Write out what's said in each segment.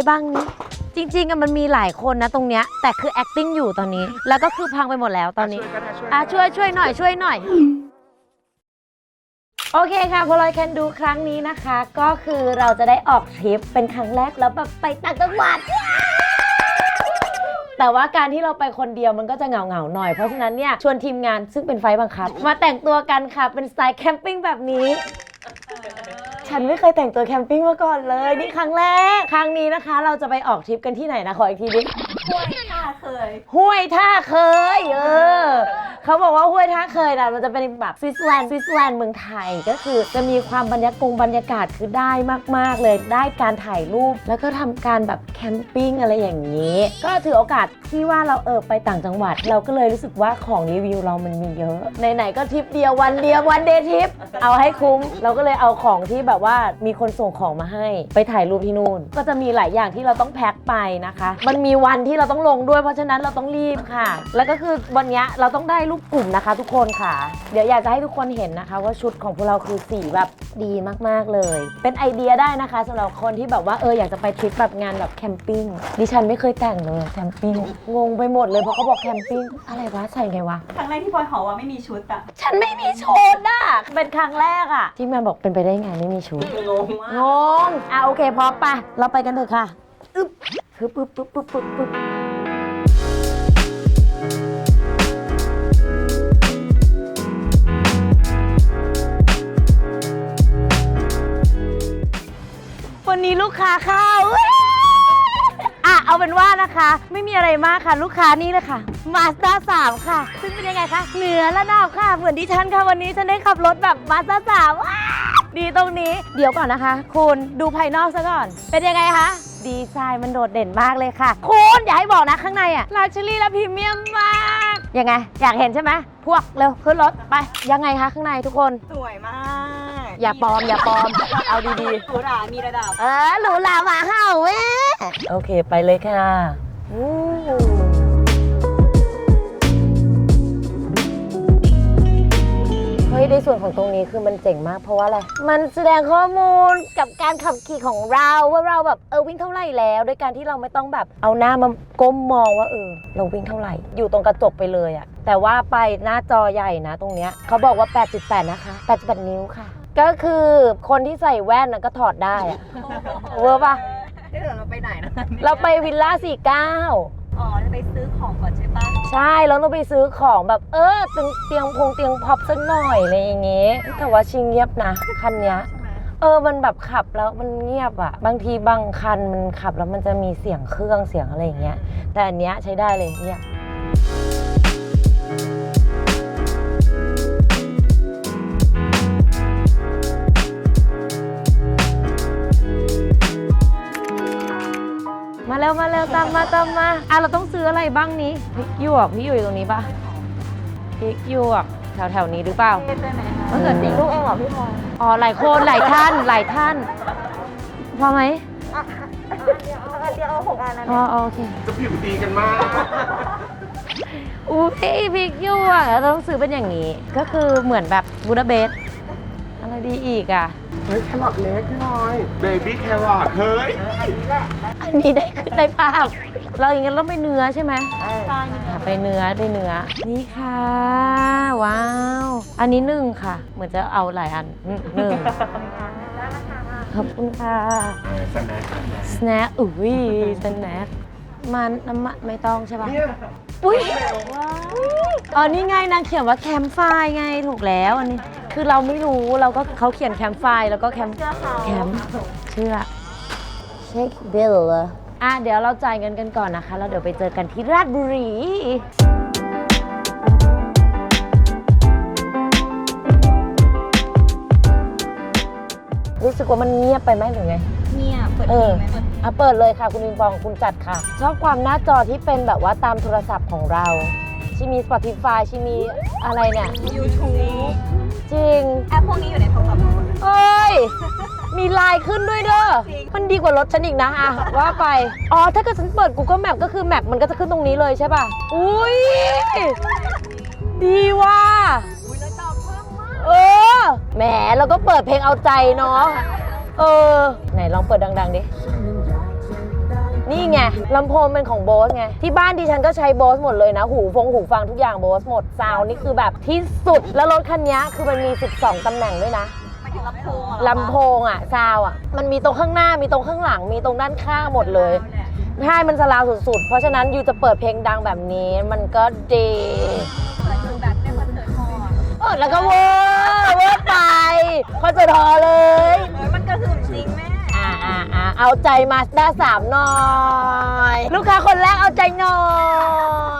ได้บ้างนี่จริงๆอะมันมีหลายคนนะตรงเนี้ยแต่คือ acting อยู่ตอนนี้ แล้วก็คือพังไปหมดแล้วตอนนี้ช่วยกันนะช่วยอะช่วยช่วยหน่อยช่วยหน่อย โอเคค่ะพอลอยแคนดูครั้งนี้นะคะ ก็คือเราจะได้ออกทริปเป็นครั้งแรกแล้วแบบไปต่างจังหวัด แต่ว่าการที่เราไปคนเดียวมันก็จะเหงาเหงาๆหน่อย เพราะฉะนั้นเนี่ยชวนทีมงานซึ่งเป็นไฟล์บังคับ มาแต่งตัวกันค่ะเป็นสไตล์แคมปิ้งแบบนี้ ฉันไม่เคยแต่งตัวแคมปิ้งมาก่อนเลย นี่ครั้งแรก ครั้งนี้นะคะ เราจะไปออกทริปกันที่ไหนนะ ขออีกทีดิ ห้วย เคย ห้วยท่าเคย เออ เขาบอกว่าห้วยท่าเคยนะมันจะเป็นแบบสวิตเซอร์แลนด์สวิตเซอร์แลนด์เมืองไทย ก็คือจะมีความบรรยากงบรรยากาศคือได้มาก ๆ เลย ได้การถ่ายรูป แล้วก็ทำการแบบแคมปิ้งอะไรอย่างนี้ ก็ถือโอกาสที่ว่าเราเออไปต่างจังหวัด เราก็เลยรู้สึกว่าของรีวิวเรามันมีเยอะ ไหนๆก็ทริปเดียววันเดียววันเดย์ทริป เอาให้คุ้ม เราก็เลยเอาของที่แบบว่ามีคนส่งของมาให้ ไปถ่ายรูปที่นู่น ก็จะมีหลายอย่างที่เราต้องแพ็คไปนะคะ มันมีวันที่เราต้องลงด้วยเพราะฉะนั้นเราต้องรีบค่ะ แล้วก็คือวันเนี้ยเราต้องได้รูปกลุ่มนะคะ ทุกคนค่ะ เดี๋ยวอยากจะให้ทุกคนเห็นนะคะ ว่าชุดของพวกเราคือสีแบบดีมากๆเลย เป็นไอเดียได้นะคะสำหรับคนที่แบบว่าเอออยากจะไปทริปแบบงานแบบแคมปิ้งดิฉันไม่เคยแต่งเลยแคมปิ้งงงไปหมดเลยเพราะเขาบอกแคมปิ้งอะไรวะใส่ไงวะครั้งแรกที่พลอยหอว่าไม่มีชุดอะฉันไม่มีชุดอะเป็นครั้งแรกอะที่แมนบอกเป็นไปได้ไงไม่มีชุดงงมากงงอะโอเคพร้อมปะเราไปกันเถอะค่ะอึ๊บปึ๊บปึ๊บปึ๊บปึ๊บปึ๊บ นนี้ลูกค้าเข้าอะเอาเป็นว่านะคะ ไม่มีอะไรมากค่ะ ลูกค้านี่เลยค่ะมาสด้าสามค่ะ ซึ่งเป็นยังไงคะเหนือระดับค่ะ เหมือนดิฉันค่ะวันนี้ฉันได้ขับรถแบบมาสด้าสามว้าวดีตรงนี้เดี๋ยวก่อนนะคะ คุณดูภายนอกซะก่อน เป็นยังไงคะดีไซน์มันโดดเด่นมากเลยค่ะคุณอย่าให้บอกนะข้างในอะลาชลีและพรีเมียมมาก ยังไง อยากเห็นใช่ไหมพวกเร็วขึ้นรถไป ยังไงคะข้างในทุกคน สวยมากอย่าปลอมอย่าปลอม เอาดีหรูหรามีระดับๆเออหรูหราหมาเห่าแม่โอเค ไปเลยค่ะอู้ ส่วนของตรงนี้คือมันเจ๋งมากเพราะว่าอะไร มันแสดงข้อมูลกับการขับขี่ของเราว่าเราแบบเออวิ่งเท่าไหร่แล้วด้วยการที่เราไม่ต้องแบบเอาหน้ามาก้มมองว่าเออเราวิ่งเท่าไหร่ อยู่ตรงกระจกไปเลยอะแต่ว่าไปหน้าจอใหญ่นะตรงเนี้ยเขาบอกว่า 8.8 นะคะ 8.8 นิ้วค่ะ ก็คือคนที่ใส่แว่นน่ะก็ถอดได้อะเวอร์ปะ เดี๋ยวเราไปไหนนะเราไปวิลล่า อ๋อจะไปซื้อของก่อนใช่ปะ49ใช่แล้วเราไปซื้อของแบบเออเตียงเตียงพงเตียงพับสักหน่อยอะไรอย่างเงี้ยแต่ว่าชิงเงียบนะคันเนี้ย ใช่ไหมเออ มันแบบขับแล้วมันเงียบอะบางทีบางคันมันขับแล้วมันจะมีเสียงเครื่องเสียงอะไรอย่างเงี้ย แต่อันเนี้ยใช้ได้เลยเงียบม เร็วมาเร็วตามมาตามมาอะเราต้องซื้ออะไรบ้างนี้พริกหยวกพี่อยู่ตรงนี้ปะพริกหยวกแถวแถวๆนี้หรือเปล่าเทศได้ไหมคะมะเขือเทศลูกเองเหรอพี่พลอยอ๋อหลายคนหลายท่านหลายท่านพอไหมเดี๋ยวเอาเดี๋ยวเอาหกอันนั้นอ๋อโอเคจะผิวดีกันมากอุ้ยพริกหยวกเราต้องซื้อเป็นอย่างนี้ ก็คือเหมือนแบบบูดาเบสอะไรดีอีกอะ เฮ้ยแครอทเล็กพี่หน่อยเบบี้แครอทเฮ้ย อันนี้ได้ขึ้นได้ภาพ เราอย่างงั้นต้องไปเนื้อใช่ไหมใช่อะไปเนื้อไปเนื้อ นี่ค่ะ ว้าว อันนี้หนึ่งค่ะ เหมือนจะเอาหลายอันอืมหนึ่งขอบคุณค่ะสแน็คสแน็คอุ้ยสแน็คมันน้ำมันไม่ต้องใช่ปะเนี่ยอุ้ยอ๋อนี่ไงนางเขียนว่าแคมป์ไฟล์ไงถูกแล้วอันนี้ คือเราไม่รู้เราก็เขาเขียนแคมป์ไฟล์แล้วก็แคมป์เชื่อเขาแคมป์เชื่อ เช็คบิลอะเดี๋ยวเราจ่ายเงินกันก่อนนะคะแล้วเดี๋ยวไปเจอกันที่ราชบุรี รู้สึกว่ามันเงียบไปไหมหรือไง เนี่ยเปิดเอเพลองไหมเปิดอะเปิดเลยค่ะ คุณวิงปองคุณจัดค่ะ ชอบความหน้าจอที่เป็นแบบว่าตามโทรศัพท์ของเรา ชิมี Spotify ชิมีอะไรเนี่ย ยูทูบจริง แอปพวกนี้อยู่ในโทรศัพท์หมด เอ้ย มีไลน์ขึ้นด้วยเด้อจริงมันดีกว่ารถฉันอีกนะอะว่าไป อ๋อ ถ้าเกิดฉันเปิด Google Map ก็คือแมปมันก็จะขึ้นตรงนี้เลยใช่ป่ะ อุ้ย ดีว่ะอุ้ยแล้วจอเพิ่มมากเออ แหมเราก็เปิดเพลงเอาใจเนาะ เออ ไหนลองเปิดดัง ๆ ดิ นี่ไงลำโพงเป็นของโบสไง ที่บ้านดิฉันก็ใช้โบสหมดเลยนะ หูฟงหูฟังทุกอย่างโบสหมด ซาวน์นี่คือแบบที่สุด แล้วรถคันนี้คือมันมี 12ตำแหน่งด้วยนะหมายถึง ลำโพงเหรอลำโพงอะซาวน์อะ มันมีตรงข้างหน้ามีตรงข้างหลัง มีตรงด้านข้างหมดเลยใช่มันสลาวสุดๆ เพราะฉะนั้นยูจะเปิดเพลงดังแบบนี้ มันก็ดีเคยดูแบบในคอนเสิร์ตฮอลล์อะเออแล้วก็เวอร์เวอร์ไปคอนเสิร์ตฮอลล์เลยเฮ้ยมันกระหึ่มจริงแม่อ่าอ่าอ่าเอาใจมาสด้าสามหน่อย ลูกค้าคนแรกเอาใจหน่อ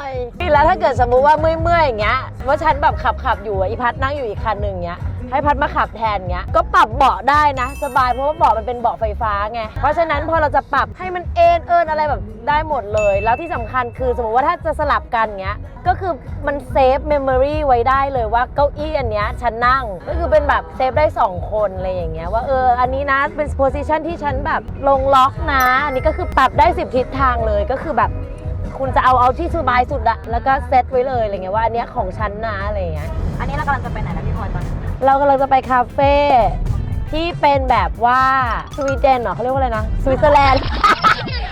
ยแล้วถ้าเกิดสมมุติว่าเมื่อยๆอย่างเงี้ยว่าฉันแบบขับขับอยู่อะอีพัดนั่งอยู่อีกคันหนึ่งเงี้ย ให้พัดมาขับแทนเงี้ย ก็ปรับเบาะได้นะ สบายเพราะว่าเบาะมันเป็นเบาะไฟฟ้าไง เพราะฉะนั้นพอเราจะปรับให้มันเอ็นเอินอะไรแบบได้หมดเลย แล้วที่สำคัญคือสมมติว่าถ้าจะสลับกันเงี้ย ก็คือมันเซฟเมมโมรีไว้ได้เลยว่าเก้าอี้อันเนี้ยฉันนั่ง ก็คือเป็นแบบเซฟได้ 2 คนอะไรอย่างเงี้ยว่าเอออันนี้นะเป็นโพสิชันที่ฉันแบบลงล็อกนะ อันนี้ก็คือปรับได้ 10 ทิศทางเลยก็คือแบบคุณจะเอาเอาที่สบายสุดอะแล้วก็เซตไว้เลยอะไรเงี้ยว่าอันเนี้ยของฉันนะอะไรเงี้ย อันนี้เรากำลังจะไปไหนนะพี่พลอยตอนนี้ เรากำลังจะไปคาเฟ่ที่เป็นแบบว่าสวีเดนเหรอเขาเรียกว่าอะไรนะสวิตเซอร์แลนด์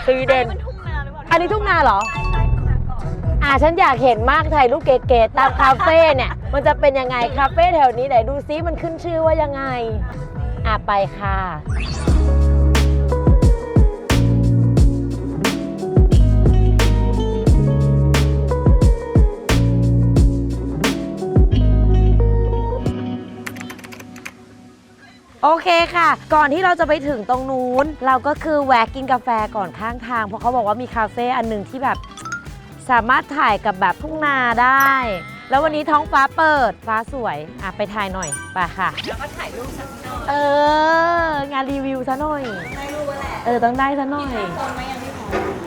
สวีเดน มันทุ่งนาหรือเปล่าอันนี้ทุ่งนาเหรอใช่ใช่ทุ่งนาก่อนอ่าฉันอยากเห็นมากถ่ายรูปเก๋ๆตามคาเฟ่เนี่ย มันจะเป็นยังไงคาเฟ่แถวนี้ไหนดูซิมันขึ้นชื่อว่ายังไง อะไปค่ะ โอเคค่ะ ก่อนที่เราจะไปถึงตรงนู้น เราก็คือแวะกินกาแฟก่อนข้างทาง เพราะเขาบอกว่ามีคาเฟ่อันหนึ่งที่แบบ สามารถถ่ายกับแบบทุ่งนาได้ แล้ววันนี้ท้องฟ้าเปิดฟ้าสวย อะไปถ่ายหน่อยไปค่ะ แล้วก็ถ่ายรูปสักหน่อยเออ งานรีวิวซะหน่อยได้รูปแล้วแหละเออต้องได้ซะหน่อย โซนไหมยังพี่พลอย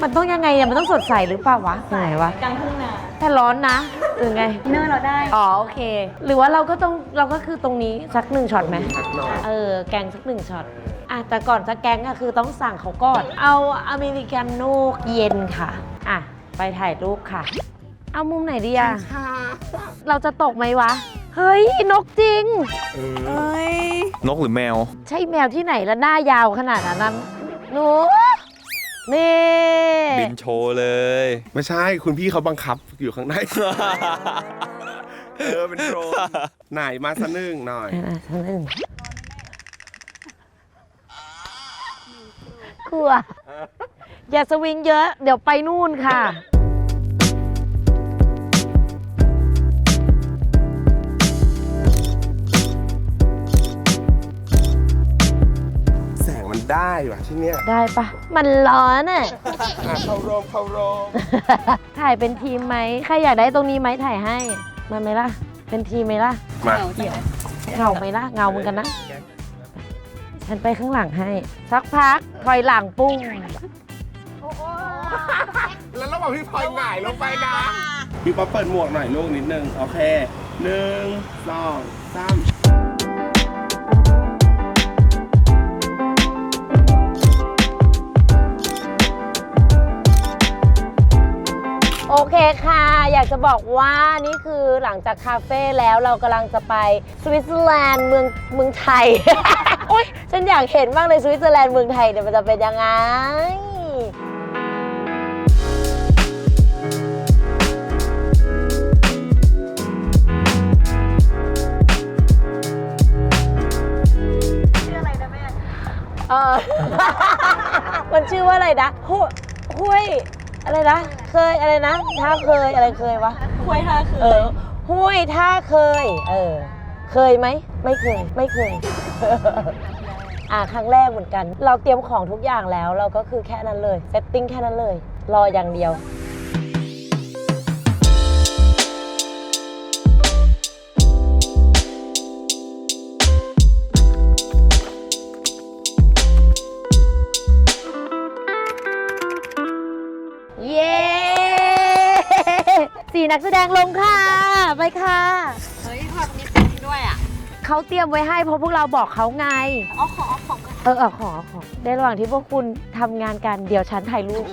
มันต้องยังไงอะมันต้องสดใสหรือเปล่าวะไหนวะกลางทุ่งนาแต่ร้อนนะหรือไง เนื้อเราได้ อ๋อโอเค หรือว่าเราก็ต้องเราก็คือตรงนี้สักหนึ่งช็อตไหมสักหน่อยเออแกงสักหนึ่งช็อตอะแต่ก่อนจะแกงก็คือต้องสั่งเขาก่อน เอาอเมริกาโน่เย็นค่ะอะไปถ่ายรูปค่ะ เอามุมไหนดีอะเราจะตกไหมวะ เฮ้ย นกจริง เออนกหรือแมว ใช่แมวที่ไหนแล้วหน้ายาวขนาดนั้นนะห นูนี่ บินโชว์เลย ไม่ใช่คุณพี่เขาบังคับอยู่ข้างใน เออเป็นโครงไหนมาสักหนึ่งหน่อย อะท่านหนึ่งกลัว อย่าสวิงเยอะ เดี๋ยวไปนู่นค่ะ ได้ว่ะที่เนี้ยได้ปะมันร้อนอะ อะเข้าโรงเข้าโรงถ่ายเป็นทีมไหมใครอยากได้ตรงนี้ไหมถ่ายให้มาไหมล่ะ เป็นทีมไหมล่ะมาเงาไหมล่ะเงาเหมือนกันนะ ฉันไปข้างหลังให้ สักพักถอยหลังปุ้งแล้วระหว่างพี่พลอยหงายลงไปนะพี่ป๊อปเปิดหมวกหน่อยลูกนิดนึง โอเคหนึ่งสองสาม คค่ะ อยากจะบอกว่านี่คือหลังจากคาเฟ่แล้วเรากำลังจะไปสวิตเซอร์แลนด์เมืองเมืองไทย โอ๊ยฉันอยากเห็นมากเลยสวิตเซอร์แลนด์เมืองไทยเนี่ยมันจะเป็นยังไง ชื่ออะไรนะแม่ เออ มันชื่อว่าอะไรนะห้วยห้วย อะไรนะ เคยอะไรนะท่าเคยอะไรเคยวะคุยท่าคือเออห้วยท่าเคย เออ เคยไหม ไม่เคย ไม่เคย อ่าครั้งแรกเหมือนกัน เราเตรียมของทุกอย่างแล้ว เราก็คือแค่นั้นเลย เซตติ้งแค่นั้นเลย รออย่างเดียว นักแสดงลงค่ะ ไปค่ะ เฮ้ยพลอยมีเป็นด้วยอะเขาเตรียมไว้ให้เพราะพวกเราบอกเขาไง เอาของเอาของกันเออเออขอขอในระหว่างที่พวกคุณทำงานกันเดี๋ยวฉันถ่ายรูป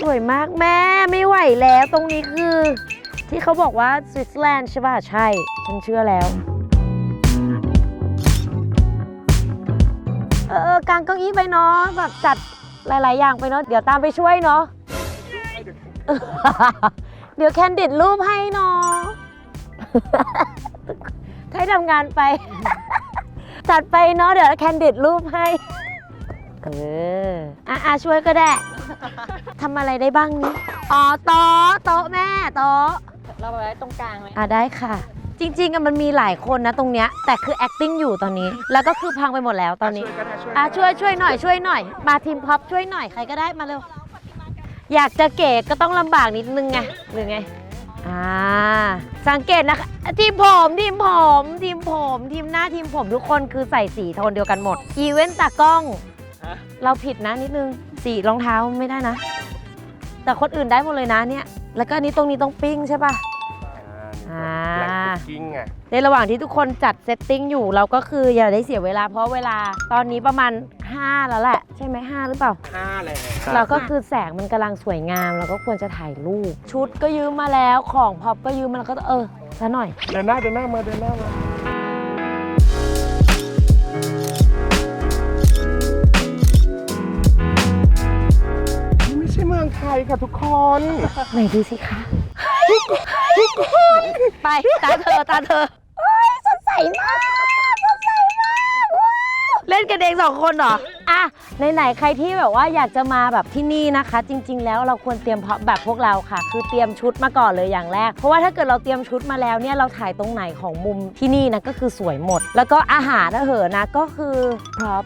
สวยมากแม่ไม่ไหวแล้วตรงนี้คือ ที่เขาบอกว่าสวิตเซอร์แลนด์ใช่ป่ะใช่ ฉันเชื่อแล้ว เออเออกางเก้าอี้ไปเนาะแบบจัดหลาย ๆ อย่างไปเนาะเดี๋ยวตามไปช่วยเนาะ เดี๋ยวแคนดิดรูปให้เนาะให้ทำงานไป จัดไปเนาะเดี๋ยวแคนดิดรูปให้ เอออะอะช่วยก็ได้ทำอะไรได้บ้างนี่อ๋อโต๊ะโต๊ะแม่โต๊ะเราไปไว้ตรงกลางไหมอะได้ค่ะ จริงๆอะมันมีหลายคนนะตรงเนี้ยแต่คือ acting อยู่ตอนนี้ แล้วก็คือพังไปหมดแล้วตอนนี้ช่วยก็ได้ช่วยอะช่วยช่วยหน่อยช่วยหน่อย มาทีมพ็อปช่วยหน่อยใครก็ได้มาเร็ว อยากจะเก๋ก็ต้องลำบากนิดนึงไงหรือไงอ่าสังเกตนะคะทีมผมทีมผมทีมผมทีมหน้าทีมผมทุกคนคือใส่สีโทนเดียวกันหมด อีเวนต์ตากล้อง เราผิดนะนิดนึงสีรองเท้าไม่ได้นะ แต่คนอื่นได้หมดเลยนะเนี่ย แล้วก็อันนี้ตรงนี้ต้องปิ้งใช่ปะอ่าแหล่งคุ กกิ้งไงในระหว่างที่ทุกคนจัดเซตติ้งอยู่เราก็คืออย่าได้เสียเวลาเพราะเวลาตอนนี้ประมาณ 5 แล้วแหละ ใช่ไหม5หรือเปล่า ห้าแล้วเราก็คือแสงมันกำลังสวยงาม เราก็ควรจะถ่ายรูปชุดก็ยืมมาแล้วของพ็อปก็ยืมมาแล้วก็เออซะหน่อย เดินหน้าเดินหน้ามาเดินหน้ามานี่ไม่ใช่เมืองไทยค่ะทุกคน ไหนดูสิคะ ไปตาเธอตาเธอเอ้ยสดใสมากสดใสมากว้าวเล่นกันเองสองคนเหรอ อะไหนๆใครที่แบบว่าอยากจะมาแบบที่นี่นะคะ จริง ๆ แล้วเราควรเตรียมพร้อมแบบพวกเราค่ะ คือเตรียมชุดมาก่อนเลยอย่างแรก เพราะว่าถ้าเกิดเราเตรียมชุดมาแล้วเนี่ยเราถ่ายตรงไหนของมุมที่นี่นะก็คือสวยหมด แล้วก็อาหารนะเหอะนะก็คือพร้อม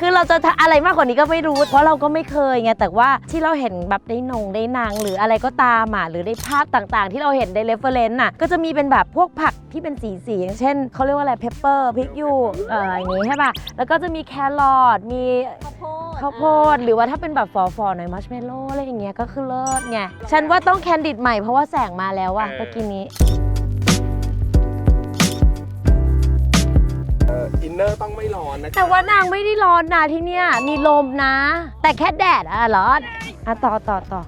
คือเราจะทำอะไรมากกว่านี้ก็ไม่รู้ เพราะเราก็ไม่เคยไงแต่ว่าที่เราเห็นแบบได้นงได้นาง หรืออะไรก็ตามอะหรือได้ภาพต่างๆ ที่เราเห็นในเรฟเฟรนซ์น่ะก็จะมีเป็นแบบพวกผักที่เป็นสีๆอย่างเช่นเขาเรียกว่าอะไรเพปเปอร์พริกยูเอ่ออย่างงี้ใช่ป่ะแล้วก็จะมีแครอทมีข้าวโพดข้าวโพดหรือว่าถ้าเป็นแบบฝอๆหน่อยมัชเมลโล่อะไรอย่างเงี้ยก็คือเลิศไงฉันว่าต้องแคนดิดใหม่เพราะว่าแสงมาแล้วอะเมื่อกี้นี้เอออินเนอร์ต้องไม่ร้อนนะแต่ว่านางไม่ได้ร้อนนะที่เนี่ยมีลมนะ แต่แค่แดดอะร้อนอะต่อต่อต่อ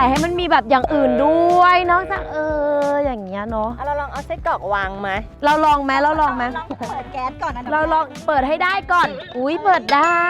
ถ่ายให้มันมีแบบอย่างอื่นด้วยนอกจากเอออย่างเงี้ยเนาะอะเราลองเอาไส้กรอกวางไหมเราลองไหมเราลองไหมเปิดแก๊สก่อนนะเราลองเปิดให้ได้ก่อน อุ้ยเปิดได้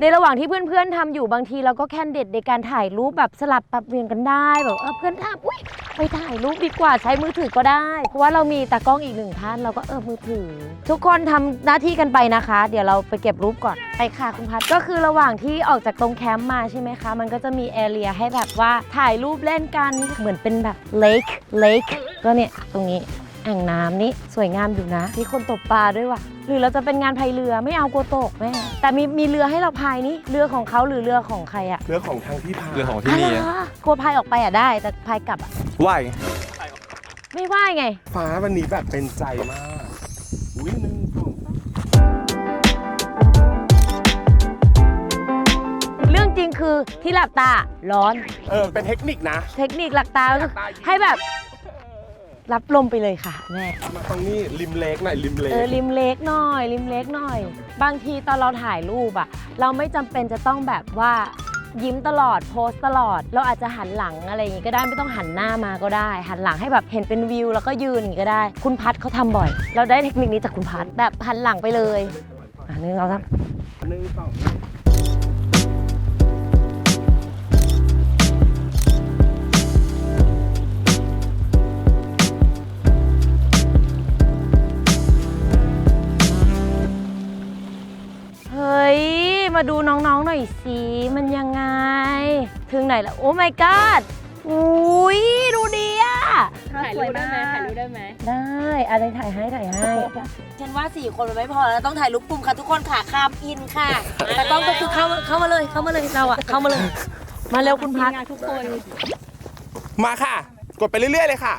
ในระหว่างที่เพื่อนๆทำอยู่บางทีเราก็แคนเด็ดในการถ่ายรูปแบบสลับปรับเปลี่ยนกันได้แบบเออเพื่อนทำอุ้ยไปถ่ายรูปดีกว่าใช้มือถือก็ได้ เพราะว่าเรามีตากล้องอีกหนึ่งท่านเราก็เออมือถือ ทุกคนทำหน้าที่กันไปนะคะ เดี๋ยวเราไปเก็บรูปก่อนไปค่ะคุณพัดก็คือระหว่างที่ออกจากตรงแคมป์มาใช่ไหมคะ มันก็จะมีแอเรียให้แบบว่าถ่ายรูปเล่นกันเหมือนเป็นแบบเลคเลคก็เนี่ยตรงนี้อ่างน้ำนี่สวยงามอยู่นะมีคนตกปลาด้วยว่ะ หรือเราจะเป็นงานพายเรือไม่เอากลัวตกแม่แต่มีมีเรือให้เราพายนี่เรือของเขาหรือเรือของใครอะเรื่องของทางที่พาเรื่องของที่นี่อะไรอะวะกลัวพายออกไปอะได้ แต่พายกลับอะว่ายไม่ว่าไง ฟ้าวันนี้แบบเป็นใจมาก อุ้ยหนึ่งสองสามเรื่องจริงคือที่หลับตาร้อน เออ เป็นเทคนิคนะ เทคนิคหลับตาก็คือให้แบบ รับลมไปเลยค่ะแม่มาตรงนี้ริมเล็กหน่อยริมเล็กเออริมเล็กหน่อยริมเล็กหน่อย บางทีตอนเราถ่ายรูปอะเราไม่จำเป็นจะต้องแบบว่ายิ้มตลอดโพสต์ตลอด เราอาจจะหันหลังอะไรอย่างงี้ก็ได้ไม่ต้องหันหน้ามาก็ได้ หันหลังให้แบบเห็นเป็นวิว แล้วก็ยืนอย่างงี้ก็ได้ คุณพัดเขาทำบ่อย เราได้เทคนิคนี้จากคุณพัดแบบหันหลังไปเลยอะนึงเอาครับหนึ่งสองเมาดูน้องๆหน่อยสิมันยังไง ถึงไหนแล้ว โอ้ my god อุ้ยดูดีอะถ่ายรูปได้ไหมถ่ายรูปได้ไหมได้อะไรถ่ายให้ถ่ายให้ฉันว่าสี่คนมันไม่พอแล้วต้องถ่ายรูปกลุ่มค่ะทุกคนค่ะข้ามอินค่ะแต่ต้องก็คือเข้าเข้ามาเลยเข้ามาเลยเราอะเข้ามาเลย มาเร็วคุณพัดงานทุกคน มาค่ะ กดไปเรื่อย ๆ เลยค่ะ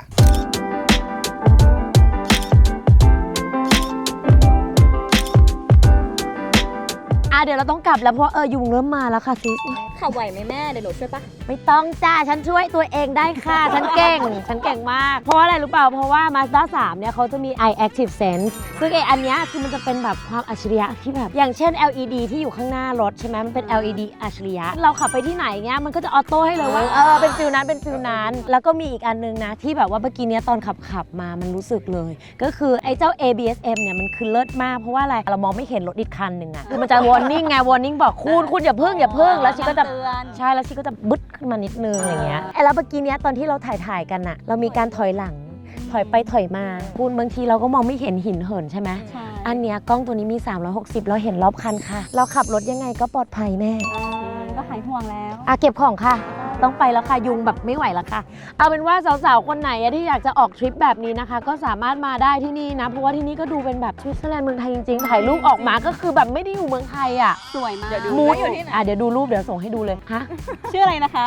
เดี๋ยวเราต้องกลับแล้วเพราะเออยุงเริ่มมาแล้วค่ะซิสขับไหวไหมแม่เดี๋ยวหนูช่วยปะไม่ต้องจ้า ฉันช่วยตัวเองได้ค่ะ ฉันเก่ง ฉันเก่งมาก เพราะว่าอะไรรู้เปล่า เพราะว่า Mazda 3 เนี่ยเขาจะมี Eye Active Sense ซึ่งไออันเนี้ยคือมันจะเป็นแบบความอัจฉริยะที่แบบ อย่างเช่น LED ที่อยู่ข้างหน้ารถใช่ไหมมันเป็น LED อัจฉริยะ เราขับไปที่ไหนเงี้ยมันก็จะออโต้ให้เลยว่า เออ เป็นฟิลนั้น เป็นฟิลนั้น แล้วก็มีอีกอันนึงนะ ที่แบบว่าเมื่อกี้เนี้ยตอนขับขับมามันรู้สึกเลย ก็คือไอ้เจ้า ABSM เนี่ยมันคือเลิศมากเพราะว่าอะไร เรามองไม่เห็นรถอีกคันหนึ่งอะคือมันจะ warning ไง warning บอกคุณคุณอย่าพึ่งอย่าพึ่งแล้วชิก็จะเตือนใช่แล้วชีก็จะบึดขึ้นมานิดนึงอะไรเงี้ยไอ้แล้วเมื่อกี้เนี้ยตอนที่เราถ่ายถ่ายๆกันอะเรามีการถอยหลัง ถอยไปถอยมาคุณบางทีเราก็มองไม่เห็นหินเหินใช่ไหมใช่ อันเนี้ยกล้องตัวนี้มี 360 เราเห็นรอบคันค่ะ เราขับรถยังไงก็ปลอดภัยแม่ก็หายห่วงแล้ว อะเก็บของค่ะ ต้องไปแล้วค่ะยุงแบบไม่ไหวแล้วค่ะ เอาเป็นว่าสาวๆ คนไหนอะที่อยากจะออกทริปแบบนี้นะคะ ก็สามารถมาได้ที่นี่นะ เพราะว่าที่นี่ก็ดูเป็นแบบสวิตเซอร์แลนด์เมืองไทยจริงๆถ่ายรูปออกมาก็คือแบบไม่ได้อยู่เมืองไทยอะสวยมากมูดอยู่ที่ไหนอะเดี๋ยวดูรูปเดี๋ยวส่งให้ดูเลยฮะชื่ออะไรนะคะ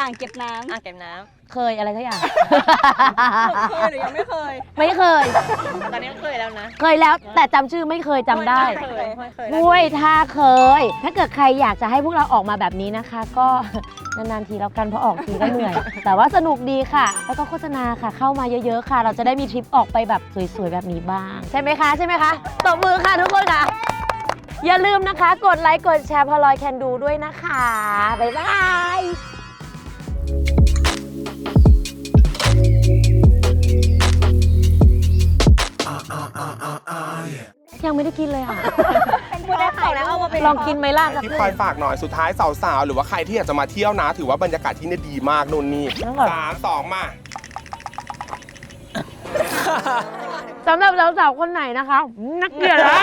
อ่างเก็บน้ำอ่างเก็บน้ เคยอะไรสักอย่าง เคยหรือยังไม่เคยไม่เคยำตอนนี้เคยแล้วนะเคยแล้วแต่จำชื่อไม่เคยจำได้ เคยเคยแล้วห้วยท่าเคย ถ้าเกิดใครอยากจะให้พวกเราออกมาแบบนี้นะคะ ก็ นานๆทีแล้วกันเพราะออกทีก็เหนื่อย แต่ว่าสนุกดีค่ะ แล้วก็โฆษณาค่ะเข้ามาเยอะๆค่ะ เราจะได้มีทริปออกไปแบบสวยๆแบบนี้บ้าง ใช่ไหมคะใช่ไหมคะตบมือค่ะทุกคนค่ะ อย่าลืมนะคะ กดไลค์กดแชร์พอลอยแคนดูด้วยนะคะบ๊ายบาย ยังไม่ได้กินเลยอะ พูดได้ไข่แล้วเอามาเป็นลองกินไหมล่ะกับพี่เพื่พลออยนฝากหน่อยสุดท้ายสาวๆ หรือว่าใครที่อยากจะมาเที่ยวนะ ถือว่าบรรยากาศที่นี่ดีมากนู่นนี่ต้องแบบสามสองมา สำหรับสาวๆคนไหนนะคะ นักเกลียดอะ